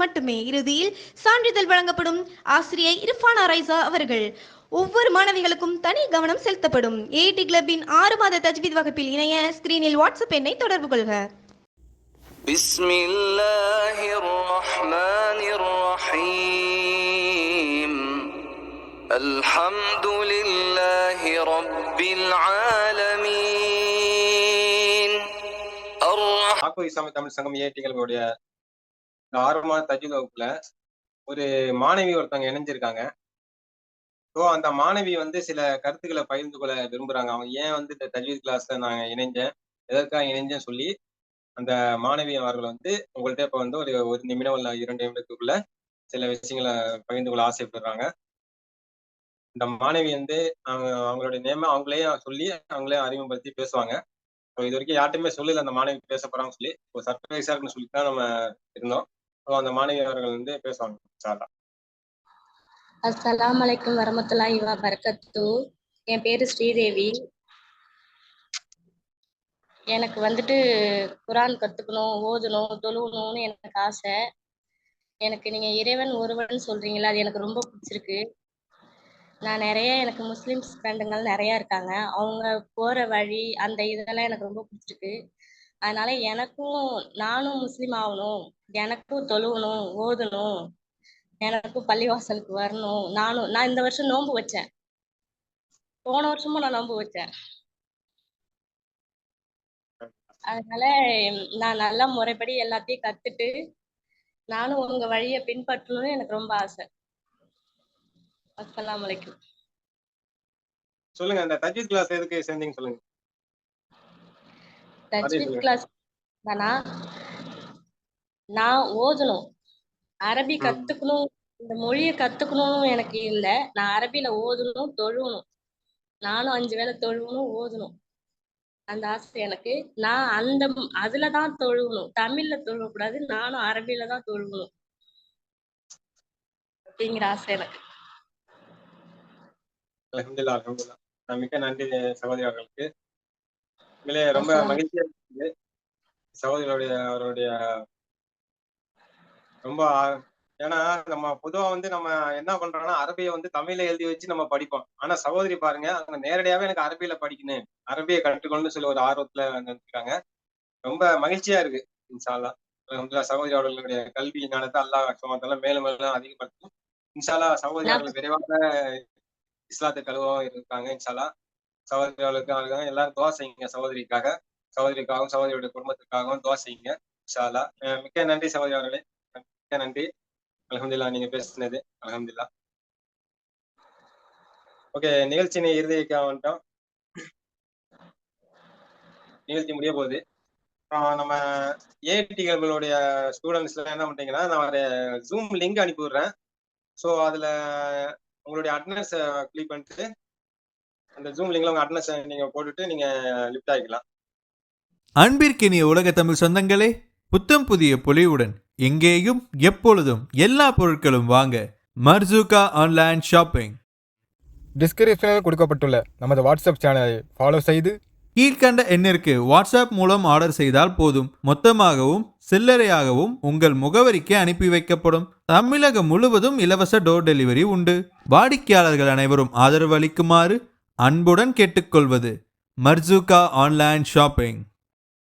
மட்டுமே இறுதியில் சான்றிதழ் வழங்கப்படும் ஆசிரியை இர்ஃபானா ரைசா அவர்கள் ஒவ்வொரு மாணவிகளுக்கும் தனி கவனம் செலுத்தப்படும் ஏடி கிளப்பின் ஆறு மாத தஜ்வீத் வகுப்பில் இணைய ஸ்கிரீனில் வாட்ஸ்அப் எண்ணை தொடர்பு கொள்க بسم الله الرحمن الرحيم الحمد لله رب العالمين الرحمن ஆக்கோ இஸ்லாமிய தமிழ் சங்கம் ஏடிகளுடைய இந்த ஆறு மாத தஜ்வீத் வகுப்புல ஒரு மாணவி ஒருத்தவங்க இணைஞ்சிருக்காங்க. ஸோ அந்த மாணவி வந்து சில கருத்துக்களை பகிர்ந்து கொள்ள விரும்புறாங்க. அவங்க ஏன் வந்து இந்த தஜ்வீத் கிளாஸ்ல நாங்கள் இணைஞ்சேன்? எதற்காக இணைஞ்சேன்னு சொல்லி அந்த மாணவி அவர்கள் வந்து உங்கள்கிட்ட இப்போ வந்து ஒரு ஒரு நிமிடம் இல்லை இரண்டு நிமிடத்துக்குள்ள சில விஷயங்களை பகிர்ந்து கொள்ள ஆசைப்படுறாங்க. இந்த மாணவி வந்து அவங்க அவங்களுடைய நேம அவங்களே சொல்லி அவங்களே அறிமுகப்படுத்தி பேசுவாங்க. ஸோ இது வரைக்கும் யார்ட்டுமே சொல்லல அந்த மாணவி பேச போறாங்கன்னு சொல்லி. ஒரு சர்ப்ரைஸா இருக்குன்னு சொல்லி தான் நம்ம இருந்தோம். அந்த மாணவி அவர்கள் வந்து பேசுவாங்க சாரா அஸ்லாம் அலைக்கும் வரமத்துல்லாஹி இவா பரக்கத்து என் பேரு ஸ்ரீதேவி. எனக்கு வந்துட்டு குரான் கத்துக்கணும் ஓதணும் தொழுவணும்னு எனக்கு ஆசை. எனக்கு நீங்க இறைவன் ஒருவன் சொல்றீங்களா அது எனக்கு ரொம்ப பிடிச்சிருக்கு. நான் நிறைய எனக்கு முஸ்லிம்ஸ் ஃப்ரெண்டுங்கள் நிறைய இருக்காங்க. அவங்க போற வழி அந்த இதெல்லாம் எனக்கு ரொம்ப பிடிச்சிருக்கு. அதனால எனக்கும் நானும் முஸ்லீம் ஆகணும். எனக்கும் தொழுவணும் ஓதணும். எனக்கும் பள்ளிவாசலுக்கு வரணும். நானும் நான் இந்த வருஷம் நோன்பு வச்சேன். போன வருஷமும் நான் நோன்பு வச்சேன். அதனால நான் நல்ல முறைப்படி எல்லாத்தையும் கத்துட்டு நானும் உங்க வழிய பின்பற்றணும்னு எனக்கு ரொம்ப ஆசை. அஸ்லாம் அலைக்கும். சொல்லுங்க அந்த தஜீத் கிளாஸ் எதுக்கு சேர்ந்தீங்க சொல்லுங்க. சொல்லுங்க. கிளாஸ் தானா? நான் ஓதணும். அரபி. கத்துக்கணும். இந்த மொழியை கத்துக்கணும்னு எனக்கு இல்ல. நான் அரபில ஓதணும் தொழுவணும். நானும் அஞ்சு வேளை தொழுவணும் ஓதணும். அந்த ஆசை எனக்கு. நான் அந்த அதுலதான் தொழுவணும். தமிழ்ல தொழுவக்கூடாது நானும் அரபில தான் தொழுவணும். அப்படிங்கிற ஆசை எனக்கு. நான் மிக்க நன்றி சகோதரி அவர்களுக்கு. உண்மையிலே ரொம்ப. மகிழ்ச்சியா இருக்குது. சகோதரியுடைய அவருடைய ரொம்ப ஏன்னா நம்ம பொதுவா வந்து நம்ம என்ன பண்றோம்னா அரபியை வந்து தமிழ்ல எழுதி வச்சு நம்ம படிப்போம். ஆனா சகோதரி பாருங்க அவங்க நேரடியாவே எனக்கு அரபியில படிக்கணும். அரபியை கற்றுக்கணும்னு சொல்லி ஒரு ஆர்வத்துல இருக்காங்க ரொம்ப மகிழ்ச்சியா இருக்கு அல்ஹம்துலில்லாஹ் சகோதரி அவர்களுடைய கல்வி ஞானத்தை அல்லாஹ் சுமத்தெல்லாம் மேலும் மேலும் அதிகப்படுத்தும். இன்ஷால்லா சகோதரி அவர்கள் விரைவாக இஸ்லாத்தை கழுவவும் இருக்காங்க இன்ஷால்லா சகோதரி அவர்களுக்கு எல்லாரும் துவா செய்யுங்க சகோதரிக்காக. சகோதரிக்காகவும் சகோதரியுடைய குடும்பத்துக்காகவும் துவா செய்யுங்க ஷாலா மிக்க நன்றி சகோதரி அவர்களே மிக்க நன்றி. அலமதுல்லா நீங்க பேசினது. அலமதுல்லா ஓகே நிகழ்ச்சியினை இறுதிக்க வந்துட்டோம். நிகழ்ச்சி முடிய போகுது. அப்புறம் நம்ம ஏடிகளுடைய ஸ்டூடெண்ட்ஸ்ல என்ன பண்ணிட்டீங்கன்னா நான் ஜூம் லிங்க் அனுப்பி விடுறேன் ஸோ அதுல உங்களுடைய அட்னஸை கிளிக் பண்ணிட்டு அந்த ஜூம் லிங்க்ல உங்க அட்டனன்ஸ் நீங்க போட்டுட்டு நீங்க லிஃப்ட் ஆகிக்கலாம் அன்பிற்கினிய உலக தமிழ் சொந்தங்களே புத்தம் புதிய பொலிவுடன் எங்கேயும் எப்பொழுதும் எல்லா பொருட்களும் வாங்க மர்சூகா ஆன்லைன் ஷாப்பிங் டிஸ்கிரிப்ஷனில் கொடுக்கப்பட்டுள்ள நமது வாட்ஸ்அப் சேனலை ஃபாலோ செய்து கீழ்கண்ட எண்ணிற்கு வாட்ஸ்அப் மூலம் ஆர்டர் செய்தால் போதும். மொத்தமாகவும் சில்லறையாகவும் உங்கள் முகவரிக்கு அனுப்பி வைக்கப்படும். தமிழகம் முழுவதும் இலவச டோர் டெலிவரி உண்டு. வாடிக்கையாளர்கள் அனைவரும் ஆதரவு அளிக்குமாறு அன்புடன் கேட்டுக்கொள்வது மர்ஜூகா ஆன்லைன் ஷாப்பிங்.